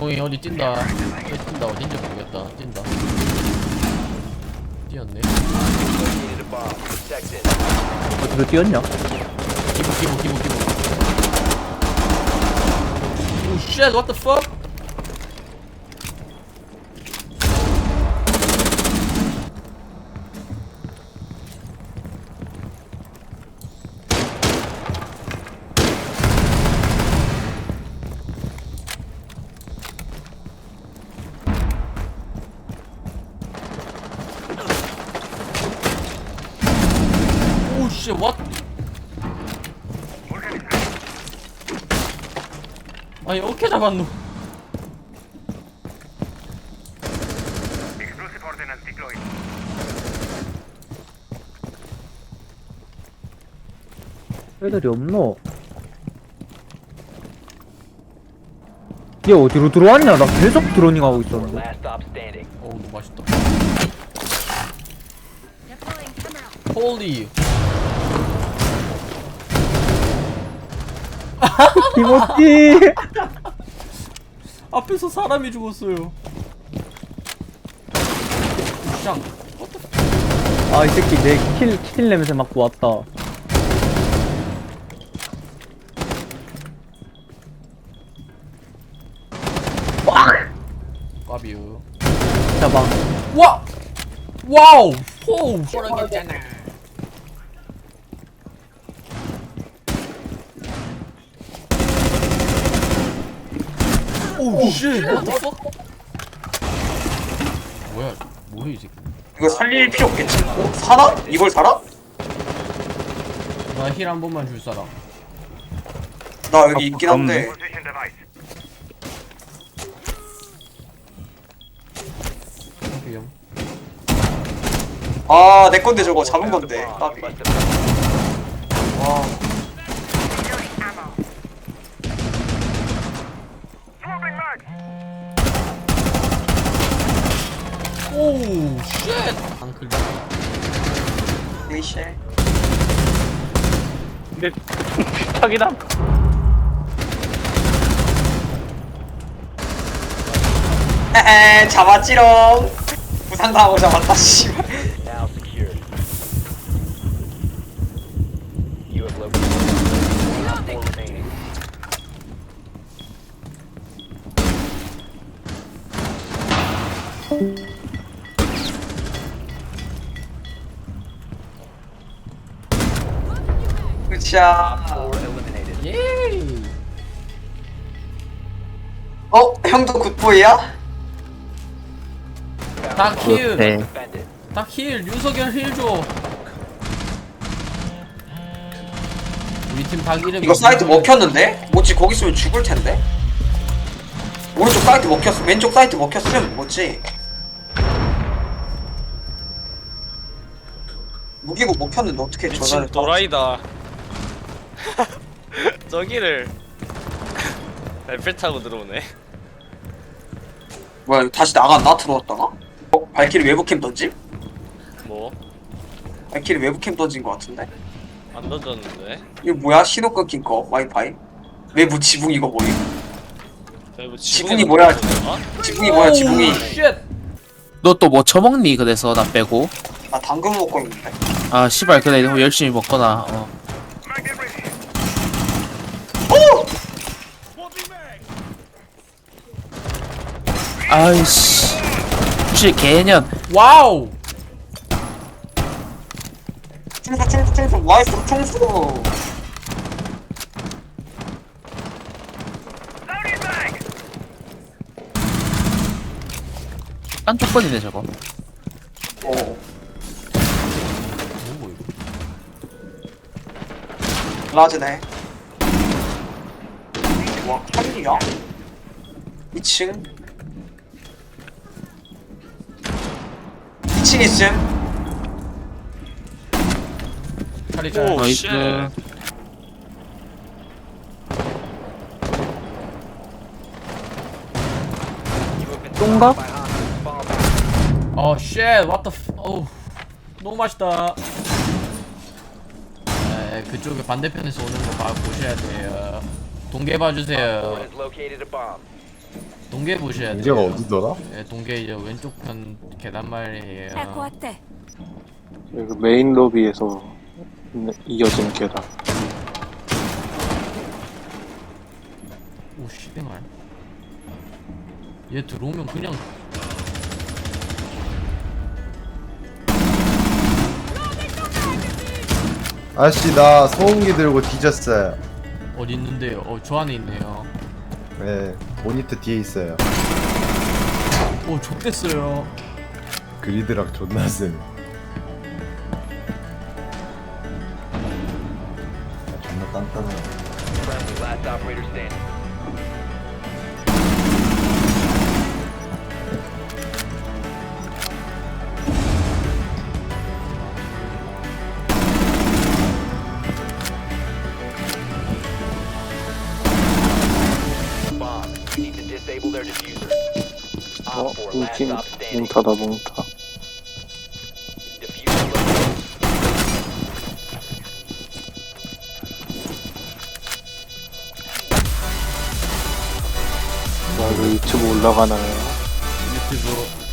종이 어디 뛴다 어디 뛴다 어딘지 모르겠다 뛴다 뛰었네 Located a bomb. Protect it. 어떻게 뛰었냐? 기부 기부 기부 기부 오 shit what the fuck 오 shit what 아니 어떻게 잡았노 애들이 없노? 얘 어디로 들어왔냐? 나 계속 드로닝 하고 있었는데. Last stop standing. 어우 너무 맛있다 Deploying 김호띠! 앞에서 사람이 죽었어요 쌍 아, 이 새끼 내 킬, 킬 냄새 맡고 왔다. 까비유 잡아. 와! 와우! 호우! 모르겠잖아 오우 fuck? 뭐야 뭐야 이 새끼 이거 살릴 필요 없겠지? 어? 사나? 이걸 살아? 나힐 한 번만 줄 사람 나 여기 있긴 한데 위험 아내 건데 저거 잡은 건데 Bomb. 까비 Must have 와 오우 쉣! 안 클릭 네이쉘 근데 비슷하긴 함. 에에 잡았지롱 부상당하고 잡았다 씨발 eliminated. 예이 어? 형도 굿보이야? 다킬 네. 다킬 윤석열 힐 줘 우리 팀닭 이름이 이거 사이트 먹혔는데? 뭐지 거기 있으면 죽을 텐데? 오른쪽 사이트 먹혔어 왼쪽 사이트 먹혔으면 뭐지? 무기고 먹혔는데 어떻게 미친 전화를 도라이다. 저기를 에펠 타고 들어오네. 뭐야 이거 다시 나갔나? 들어왔다가? 어? 발키리 외부캠 던짐? 뭐? 발키리 외부캠 던진 것 같은데? 안 던졌는데. 이거 뭐야? 신호 끊긴 거 와이파이? 외부 지붕 이거 뭐임? 뭐 지붕이 뭐야? 지붕이 뭐야 지붕이! 너 또 뭐 처먹니? 그래서 나 빼고 나 당근 먹고 있는데 아 씨발 그래 뭐 열심히 먹거나 어. 오! 아이씨 혹시 개년 와우! 충수 충수 충수 와이프 충수 딴 쪽번이네 저거 어 뭐고 이거? 라즈네 와 칼리야? 2층 2층 있음 차리 잘 오, 나이스 쉣. 똥가? 어, 쉣, what the f... 어우, 너무 맛있다. 에, 그쪽에 반대편에서 오는 거 봐, 보셔야 돼요. 동계 Op four 봐주세요. has located a bomb. 동계 보셔야 돼요. 문제가 어디더라? 예, 동계 이제 왼쪽 편 계단 말이에요. Ecco a te. 그 메인 로비에서 이어지는 계단. 오 씨발. 얘 들어오면 그냥 아씨 나 소음기 들고 뒤졌어요. 어디 있는데요? 어, 저 안에 있네요. 네 모니터 뒤에 있어요. 오, 좆됐어요. 그리드락 존나 쌤. 아, 존나 단단해. Friendly, last operator standing. 어, Op 4, last 뭉친. 뭉타다, 뭉타. 나 이거 유튜브 올라가나요? 유튜브